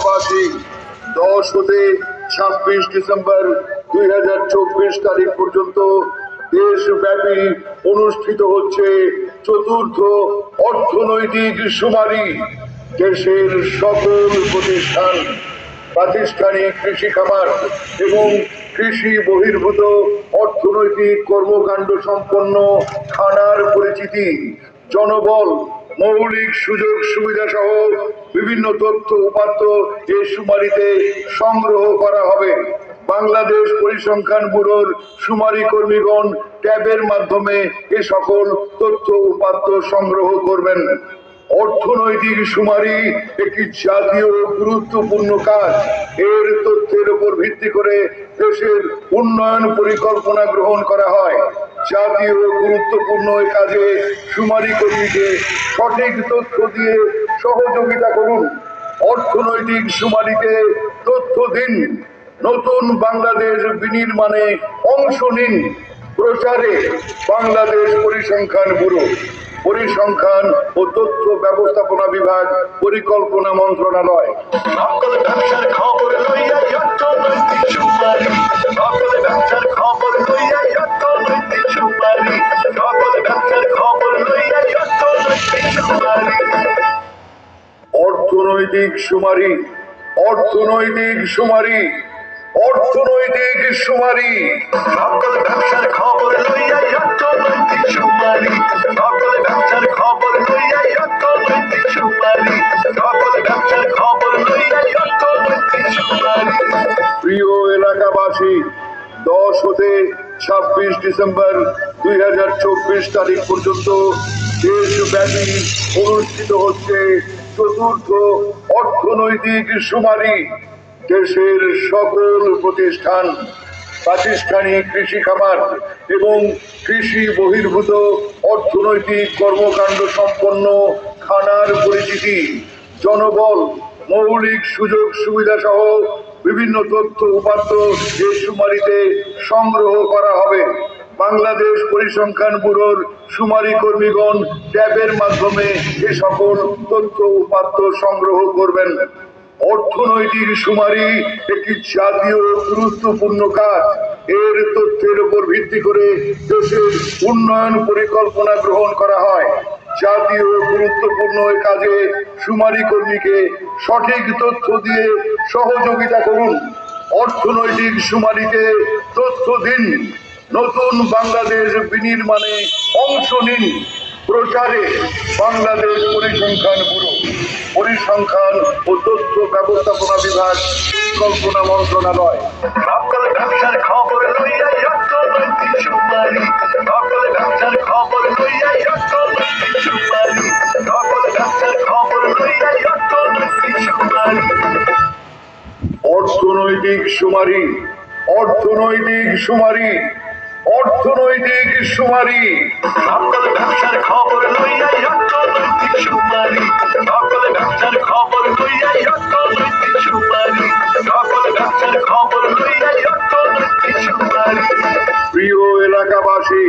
এলাকাবাসী দশ হতে ছাব্বিশ ডিসেম্বর দুই হাজার চব্বিশ তারিখ পর্যন্ত দেশব্যাপী অনুষ্ঠিত হচ্ছে চতুর্থ অর্থনৈতিক সুমারি দেশের সকল প্রতিষ্ঠান, প্রাতিষ্ঠানিক কৃষি খামার এবং কৃষি বহির্ভূত অর্থনৈতিক কর্মকাণ্ড সম্পন্ন খানার পরিচিতি, জনবল, মৌলিক সুযোগ সুবিধা সহ বিভিন্ন তথ্য উপাত্ত এই সুমারিতে সংগ্রহ করা হবে। বাংলাদেশ পরিসংখ্যান ব্যুরোর সুমারি কর্মীগণ ট্যাবের মাধ্যমে এ সকল তথ্য উপাত্ত সংগ্রহ করবেন। অর্থনৈতিক সুমারি একটি জাতীয় গুরুত্বপূর্ণ কাজ। এর তথ্যের উপর ভিত্তি করে দেশের উন্নয়ন পরিকল্পনা গ্রহণ করা হয়। জাতীয় গুরুত্বপূর্ণ কাজে সুমারি কর্মীকে সঠিক তথ্য দিয়ে সহযোগিতা করুন। অর্থনৈতিক সুমারিতে তথ্য দিন। নতুন বাংলাদেশ বিনির্মাণে অংশ নিন। প্রচারে বাংলাদেশ পরিসংখ্যান ব্যুরো। পরিসংখ্যান ও তথ্য ব্যবস্থাপনা বিভাগ পরিকল্পনা মন্ত্রণালয়। অর্থনৈতিক সুমারি অর্থনৈতিক সুমারি অর্থনৈতিক সুমারি সকল ব্যবসার খবর লইয়া অর্থনৈতিক সুপারি সকল ব্যবসার খবর লইয়া অর্থনৈতিক সুপারি সকল ব্যবসার খবর লইয়া অর্থনৈতিক সুপারি প্রিয় এলাকাবাসী দশ হতে ছাব্বিশ ডিসেম্বর দুই হাজার চব্বিশ তারিখ পর্যন্ত দেশব্যাপী অনুষ্ঠিত হচ্ছে চতুর্থ অর্থনৈতিক সুমারি, দেশের সকল প্রতিষ্ঠান, প্রাতিষ্ঠানিক কৃষি খামার এবং কৃষি বহির্ভূত অর্থনৈতিক কর্মকাণ্ড সম্পন্ন খানার পরিচিতি, জনবল, মৌলিক সুযোগ সুবিধা সহ বিভিন্ন তথ্য উপাত্ত এই সুমারিতে সংগ্রহ করা হবে। বাংলাদেশ পরিসংখ্যান ব্যুরোর সুমারি কর্মীগণ ট্যাবের মাধ্যমে এ সকল তথ্য উপাত্ত সংগ্রহ করবেন। অর্থনৈতিক সুমারি একটি জাতীয় গুরুত্বপূর্ণ কাজ। এর তথ্যের উপর ভিত্তি করে দেশের উন্নয়ন পরিকল্পনা গ্রহণ করা হয়। জাতীয় গুরুত্বপূর্ণ কাজে সুমারি কর্মীকে সঠিক তথ্য দিয়ে সহযোগিতা করুন। অর্থনৈতিক সুমারিতে তথ্য দিন। নতুন বাংলাদেশ বিনির্মাণে অংশ নিন প্রচারে বাংলাদেশ পরিসংখ্যান ব্যুরো। পরিসংখ্যান ও তথ্য ব্যবস্থাপনা বিভাগ পরিকল্পনা মন্ত্রণালয়। সকল ব্যবসার খবর লইয়া অর্থনৈতিক সুপারি সকল ব্যবসার খবর লইয়া অর্থনৈতিক সুপারি সকল ব্যবসার খবর লইয়া অর্থনৈতিক সুপারি অর্থনৈতিক সুমারি অর্থনৈতিক সুমারি অর্থনৈতিক সুমারি সকল ব্যবসার খবর লইয়াই অর্থনৈতিক সুমারি সকল ব্যবসার খবর লইয়াই অর্থনৈতিক সুমারি সকল ব্যবসার খবর লইয়াই অর্থনৈতিক সুমারি প্রিয় এলাকাবাসী